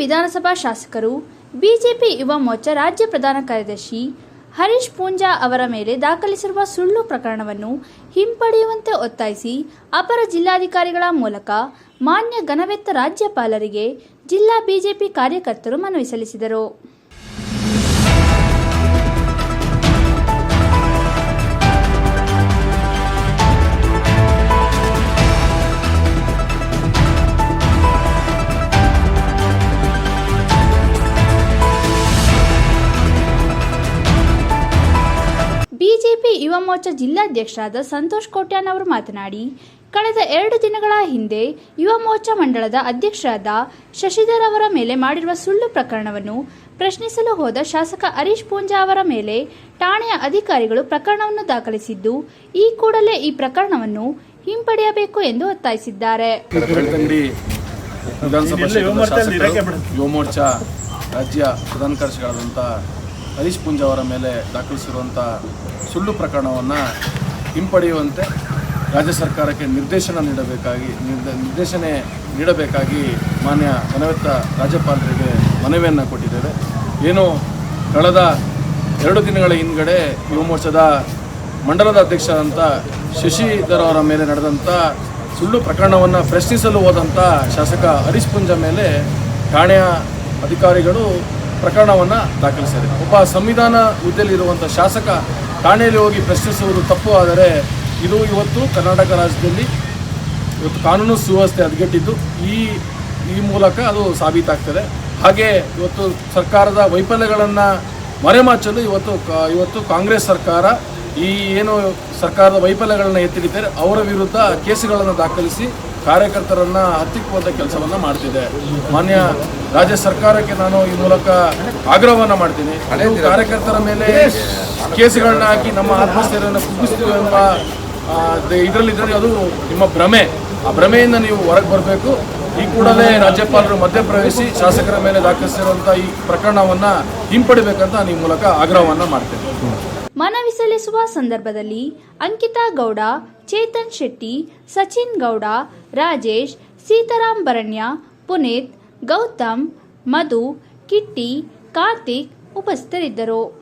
ವಿಧಾನಸಭಾ ಶಾಸಕರು, ಬಿಜೆಪಿ ಯುವ ಮೋರ್ಚಾ ರಾಜ್ಯ ಪ್ರಧಾನ ಕಾರ್ಯದರ್ಶಿ ಹರೀಶ್ ಪೂಂಜಾ ಅವರ ಮೇಲೆ ದಾಖಲಿಸಿರುವ ಸುಳ್ಳು ಪ್ರಕರಣವನ್ನು ಹಿಂಪಡೆಯುವಂತೆ ಒತ್ತಾಯಿಸಿ ಅಪರ ಜಿಲ್ಲಾಧಿಕಾರಿಗಳ ಮೂಲಕ ಮಾನ್ಯ ಘನವೆತ್ತ ರಾಜ್ಯಪಾಲರಿಗೆ ಜಿಲ್ಲಾ ಬಿಜೆಪಿ ಕಾರ್ಯಕರ್ತರು ಮನವಿ ಸಲ್ಲಿಸಿದರು. ಬಿಜೆಪಿ ಯುವ ಮೋರ್ಚಾ ಜಿಲ್ಲಾಧ್ಯಕ್ಷರಾದ ಸಂತೋಷ್ ಕೋಟ್ಯಾನ್ ಅವರು ಮಾತನಾಡಿ ಕಳೆದ ಎರಡು ದಿನಗಳ ಹಿಂದೆ ಯುವ ಮೋರ್ಚಾ ಮಂಡಳದ ಅಧ್ಯಕ್ಷರಾದ ಶಶಿಧರ್ ಅವರ ಮೇಲೆ ಮಾಡಿರುವ ಸುಳ್ಳು ಪ್ರಕರಣವನ್ನು ಪ್ರಶ್ನಿಸಲು ಹೋದ ಶಾಸಕ ಹರೀಶ್ ಪೂಂಜಾ ಅವರ ಮೇಲೆ ಠಾಣೆಯ ಅಧಿಕಾರಿಗಳು ಪ್ರಕರಣವನ್ನು ದಾಖಲಿಸಿದ್ದು ಈ ಕೂಡಲೇ ಈ ಪ್ರಕರಣವನ್ನು ಹಿಂಪಡೆಯಬೇಕು ಎಂದು ಒತ್ತಾಯಿಸಿದ್ದಾರೆ. ಯುವ ಮೋರ್ಚಾ ರಾಜ್ಯ ಪ್ರಧಾನ ಕಾರ್ಯದರ್ಶಿಗಳಾದಂಥ ಹರೀಶ್ ಪೂಂಜಾ ಅವರ ಮೇಲೆ ದಾಖಲಿಸಿರುವಂಥ ಸುಳ್ಳು ಪ್ರಕರಣವನ್ನು ಹಿಂಪಡೆಯುವಂತೆ ರಾಜ್ಯ ಸರ್ಕಾರಕ್ಕೆ ನಿರ್ದೇಶನ ನೀಡಬೇಕಾಗಿ, ನಿರ್ದ- ನಿರ್ದೇಶನ ನೀಡಬೇಕಾಗಿ ಮಾನ್ಯ ಮನವೆತ್ತ ರಾಜ್ಯಪಾಲರಿಗೆ ಮನವಿಯನ್ನು ಕೊಟ್ಟಿದ್ದೇವೆ. ಏನು ಕಳೆದ ಎರಡು ದಿನಗಳ ಹಿಂದ್ಗಡೆ ಯುವ ಮೋರ್ಚಾದ ಮಂಡಲದ ಅಧ್ಯಕ್ಷರಾದಂಥ ಶಶಿಧರ್ ಅವರ ಮೇಲೆ ನಡೆದಂಥ ಸುಳ್ಳು ಪ್ರಕರಣವನ್ನು ಪ್ರಶ್ನಿಸಲು ಹೋದಂಥ ಶಾಸಕ ಹರೀಶ್ ಪುಂಜ ಮೇಲೆ ಠಾಣೆಯ ಅಧಿಕಾರಿಗಳು ಪ್ರಕರಣವನ್ನು ದಾಖಲಿಸಿದ್ದಾರೆ. ಒಬ್ಬ ಸಂವಿಧಾನ ಹುದ್ದೆಯಲ್ಲಿರುವಂಥ ಶಾಸಕ ಠಾಣೆಯಲ್ಲಿ ಹೋಗಿ ಪ್ರಶ್ನಿಸುವುದು ತಪ್ಪು, ಆದರೆ ಇದು ಇವತ್ತು ಕರ್ನಾಟಕ ರಾಜ್ಯದಲ್ಲಿ ಇವತ್ತು ಕಾನೂನು ಸುವ್ಯವಸ್ಥೆ ಹದಗೆಟ್ಟಿದ್ದು ಈ ಈ ಮೂಲಕ ಅದು ಸಾಬೀತಾಗ್ತದೆ. ಹಾಗೆ ಇವತ್ತು ಸರ್ಕಾರದ ವೈಫಲ್ಯಗಳನ್ನು ಮರೆಮಾಚಲು ಇವತ್ತು ಇವತ್ತು ಕಾಂಗ್ರೆಸ್ ಸರ್ಕಾರ ಈ ಏನು ಸರ್ಕಾರದ ವೈಫಲ್ಯಗಳನ್ನು ಎತ್ತಿಡಿದ್ದಾರೆ ಅವರ ವಿರುದ್ಧ ಕೇಸುಗಳನ್ನು ದಾಖಲಿಸಿ ಕಾರ್ಯಕರ್ತರನ್ನ ಹತ್ತಿಕ್ಕುವಂಥ ಕೆಲಸವನ್ನು ಮಾಡ್ತಿದೆ. ಮಾನ್ಯ ರಾಜ್ಯ ಸರ್ಕಾರಕ್ಕೆ ನಾನು ಈ ಮೂಲಕ ಆಗ್ರಹವನ್ನು ಮಾಡ್ತೀನಿ. ಕಾರ್ಯಕರ್ತರ ಮೇಲೆ ಕೇಸುಗಳನ್ನ ಹಾಕಿ ನಮ್ಮ ಆತ್ಮಸ್ಥೈರ್ಯವನ್ನು ಕುಗ್ಗಿಸ್ತೀವಿ ಎಂಬ ಇದರಲ್ಲಿದ್ದರೆ ಅದು ನಿಮ್ಮ ಭ್ರಮೆ. ಆ ಭ್ರಮೆಯಿಂದ ನೀವು ಹೊರಗೆ ಬರಬೇಕು. ಈ ಕೂಡಲೇ ರಾಜ್ಯಪಾಲರು ಮಧ್ಯಪ್ರವೇಶಿ ಶಾಸಕರ ಮೇಲೆ ದಾಖಲಿಸಿರುವಂಥ ಈ ಪ್ರಕರಣವನ್ನು ಹಿಂಪಡಿಬೇಕಂತ ನಿಮ್ಮ ಮೂಲಕ ಆಗ್ರಹವನ್ನು ಮಾಡ್ತೇನೆ. ಮನವಿ ಸಲ್ಲಿಸುವ ಸಂದರ್ಭದಲ್ಲಿ ಅಂಕಿತಾ ಗೌಡ, ಚೇತನ್ ಶೆಟ್ಟಿ, ಸಚಿನ್ ಗೌಡ, ರಾಜೇಶ್ ಸೀತಾರಾಮ್ ಬರಣ್ಯ, ಪುನೀತ್, ಗೌತಮ್, ಮಧು, ಕಿಟ್ಟಿ, ಕಾರ್ತಿಕ್ ಉಪಸ್ಥಿತರಿದ್ದರು.